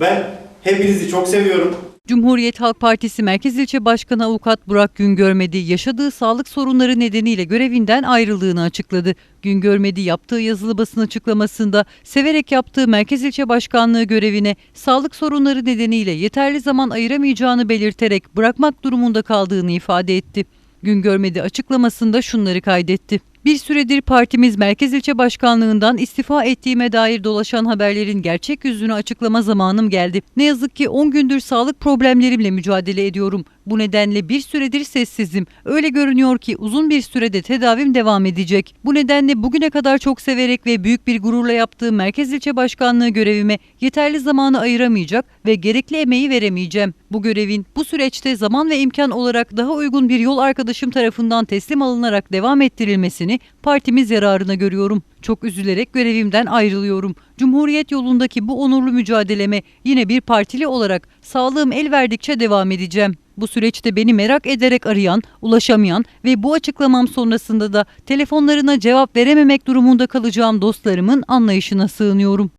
Ben hepinizi çok seviyorum. Cumhuriyet Halk Partisi Merkez İlçe Başkanı Avukat Burak Güngörmedi yaşadığı sağlık sorunları nedeniyle görevinden ayrıldığını açıkladı. Güngörmedi yaptığı yazılı basın açıklamasında severek yaptığı Merkez İlçe Başkanlığı görevine sağlık sorunları nedeniyle yeterli zaman ayıramayacağını belirterek bırakmak durumunda kaldığını ifade etti. Güngörmedi açıklamasında şunları kaydetti. Bir süredir partimiz Merkez İlçe Başkanlığından istifa ettiğime dair dolaşan haberlerin gerçek yüzünü açıklama zamanım geldi. Ne yazık ki 10 gündür sağlık problemlerimle mücadele ediyorum. Bu nedenle bir süredir sessizim. Öyle görünüyor ki uzun bir sürede tedavim devam edecek. Bu nedenle bugüne kadar çok severek ve büyük bir gururla yaptığım Merkez İlçe Başkanlığı görevime yeterli zamanı ayıramayacak ve gerekli emeği veremeyeceğim. Bu görevin bu süreçte zaman ve imkan olarak daha uygun bir yol arkadaşım tarafından teslim alınarak devam ettirilmesini partimiz yararına görüyorum. Çok üzülerek görevimden ayrılıyorum. Cumhuriyet yolundaki bu onurlu mücadeleme yine bir partili olarak sağlığım el verdikçe devam edeceğim. Bu süreçte beni merak ederek arayan, ulaşamayan ve bu açıklamam sonrasında da telefonlarına cevap verememek durumunda kalacağım dostlarımın anlayışına sığınıyorum.